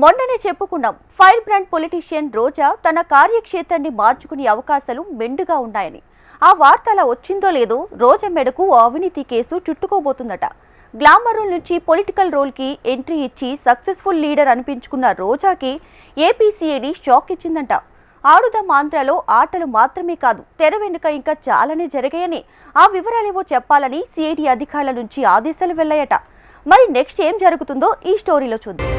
మొన్ననే చెప్పుకున్నాం fire brand politician రోజా తన కార్యక్షేత్రాన్ని మార్చుకునే అవకాశాలు మెండుగా ఉన్నాయని. ఆ వార్త అలా వచ్చిందో లేదో రోజా మెడకు అవినీతి కేసు చుట్టుకోబోతుందట. గ్లామర్ రోల్ నుంచి పొలిటికల్ రోల్కి ఎంట్రీ ఇచ్చి సక్సెస్ఫుల్ లీడర్ అనిపించుకున్న రోజాకి ఏపీసీఐడి షాక్ ఇచ్చిందంట. ఆడుదాం ఆంధ్రాలో ఆటలు మాత్రమే కాదు తెర వెనుక ఇంకా చాలానే జరిగాయని ఆ వివరాలేవో చెప్పాలని సిఐడి అధికారుల నుంచి ఆదేశాలు వెళ్ళాయట మరి నెక్స్ట్ ఏం జరుగుతుందో ఈ స్టోరీలో చూద్దాం.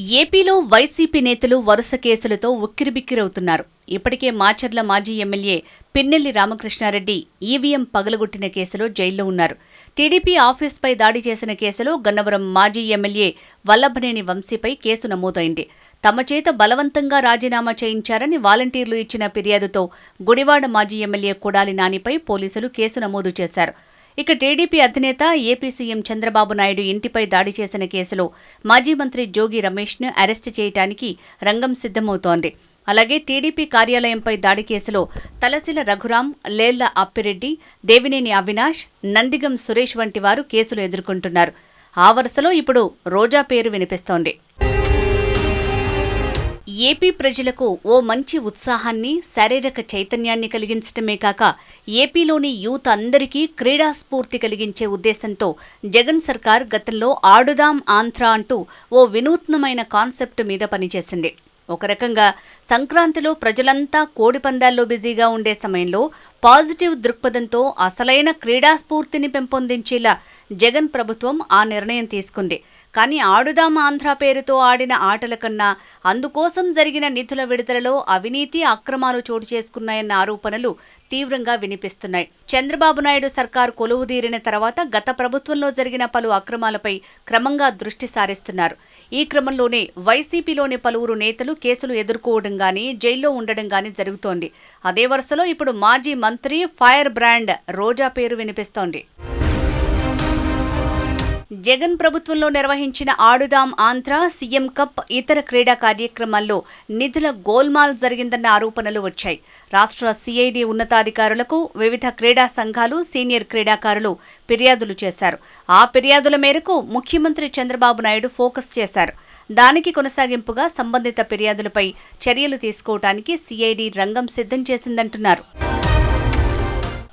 ఏపీలో వైసీపీ నేతలు వరుస కేసులతో ఉక్కిరిబిక్కిరవుతున్నారు. ఇప్పటికే మాచర్ల మాజీ ఎమ్మెల్యే పిన్నెల్లి రామకృష్ణారెడ్డి ఈవీఎం పగలగొట్టిన కేసులో జైల్లో ఉన్నారు. టీడీపీ ఆఫీస్పై దాడి చేసిన కేసులో గన్నవరం మాజీ ఎమ్మెల్యే వల్లభనేని వంశీపై కేసు నమోదైంది. తమ చేత బలవంతంగా రాజీనామా చేయించారని వాలంటీర్లు ఇచ్చిన ఫిర్యాదుతో గుడివాడ మాజీ ఎమ్మెల్యే కొడాలి నానిపై పోలీసులు కేసు నమోదు చేశారు. ఇక టీడీపీ అధినేత ఏపీ సీఎం చంద్రబాబు నాయుడు ఇంటిపై దాడి చేసిన కేసులో మాజీ మంత్రి జోగి రమేష్ను అరెస్టు చేయటానికి రంగం సిద్ధమవుతోంది. అలాగే టీడీపీ కార్యాలయంపై దాడి కేసులో తలసిల రఘురాం లేళ్ళ అప్పిరెడ్డి దేవినేని అవినాష్ నందిగం సురేష్ వంటి వారు కేసులు ఎదుర్కొంటున్నారు. ఆ వరుసలో ఇప్పుడు రోజా పేరు వినిపిస్తోంది. ఏపీ ప్రజలకు ఓ మంచి ఉత్సాహాన్ని శారీరక చైతన్యాన్ని కలిగించడమే కాక ఏపీలోని యూత్ అందరికీ క్రీడా స్ఫూర్తి కలిగించే ఉద్దేశంతో జగన్ సర్కార్ గతంలో ఆడుదాం ఆంధ్ర అంటూ ఓ వినూత్నమైన కాన్సెప్ట్ మీద పనిచేసింది. ఒక రకంగా సంక్రాంతిలో ప్రజలంతా కోడి పందాల్లో బిజీగా ఉండే సమయంలో పాజిటివ్ దృక్పథంతో అసలైన క్రీడా స్ఫూర్తిని పెంపొందించేలా జగన్ ప్రభుత్వం ఆ నిర్ణయం తీసుకుంది. కానీ ఆడుదాం ఆంధ్ర పేరుతో ఆడిన ఆటల కన్నా అందుకోసం జరిగిన నిధుల విడుదలలో అవినీతి అక్రమాలు చోటు చేసుకున్నాయన్న ఆరోపణలు తీవ్రంగా వినిపిస్తున్నాయి. చంద్రబాబు నాయుడు సర్కార్ కొలువుదీరిన తర్వాత గత ప్రభుత్వంలో జరిగిన పలు అక్రమాలపై క్రమంగా దృష్టి సారిస్తున్నారు. ఈ క్రమంలోనే వైసీపీలోని పలువురు నేతలు కేసులు ఎదుర్కోవడం గానీ జైల్లో ఉండడం గానీ జరుగుతోంది. అదే వరుసలో ఇప్పుడు మాజీ మంత్రి ఫైర్ బ్రాండ్ రోజా పేరు వినిపిస్తోంది. జగన్ ప్రభుత్వంలో నిర్వహించిన ఆడుదాం ఆంధ్ర సీఎం కప్ ఇతర క్రీడా కార్యక్రమాల్లో నిధుల గోల్మాల్ జరిగిందన్న ఆరోపణలు వచ్చాయి. రాష్ట్ర సిఐడి ఉన్నతాధికారులకు వివిధ క్రీడా సంఘాలు సీనియర్ క్రీడాకారులు ఫిర్యాదులు చేశారు. ఆ ఫిర్యాదుల మేరకు ముఖ్యమంత్రి చంద్రబాబు నాయుడు ఫోకస్ చేశారు. దానికి కొనసాగింపుగా సంబంధిత ఫిర్యాదులపై చర్యలు తీసుకోవటానికి సిఐడి రంగం సిద్ధం చేసిందంటున్నారు.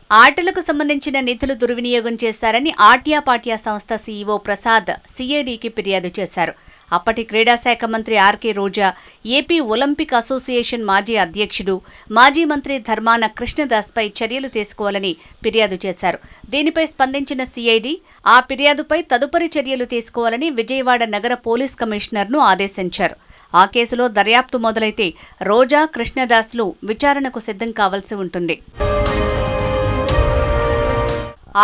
ఆటలకు సంబంధించిన నిధులు దుర్వినియోగం చేశారని ఆటియా పాటియా సంస్థ సీఈఓ ప్రసాద్ సిఐడికి ఫిర్యాదు చేశారు. అప్పటి క్రీడాశాఖ మంత్రి RK Roja AP Olympic association మాజీ అధ్యక్షుడు మాజీ మంత్రి ధర్మాన కృష్ణదాస్పై చర్యలు తీసుకోవాలని ఫిర్యాదు చేశారు. దీనిపై స్పందించిన సిఐడి ఆ ఫిర్యాదుపై తదుపరి చర్యలు తీసుకోవాలని విజయవాడ నగర పోలీస్ కమిషనర్ను ఆదేశించారు. ఆ కేసులో దర్యాప్తు మొదలైతే రోజా కృష్ణదాస్లు విచారణకు సిద్ధం కావాల్సి ఉంటుంది.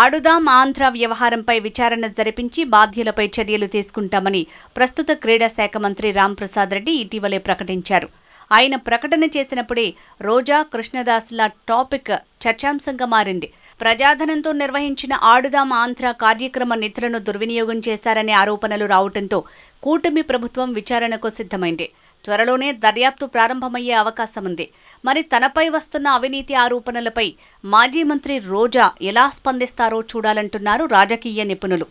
ఆడుదాం ఆంధ్ర వ్యవహారంపై విచారణ జరిపించి బాధ్యులపై చర్యలు తీసుకుంటామని ప్రస్తుత క్రీడా శాఖ మంత్రి రాంప్రసాద్ రెడ్డి ఇటీవలే ప్రకటించారు. ఆయన ప్రకటన చేసినప్పుడే రోజా కృష్ణదాస్ల టాపిక్ చర్చాంశంగా మారింది. ప్రజాధనంతో నిర్వహించిన ఆడుదాం ఆంధ్ర కార్యక్రమ నిధులను దుర్వినియోగం చేశారనే ఆరోపణలు రావడంతో కూటమి ప్రభుత్వం విచారణకు సిద్ధమైంది. త్వరలోనే దర్యాప్తు ప్రారంభమయ్యే అవకాశం ఉంది మరి తనపై వస్తున్న అవినీతి ఆరోపణలపై మాజీ మంత్రి రోజా ఎలా స్పందిస్తారో చూడాలంటున్నారు రాజకీయ నిపుణులు.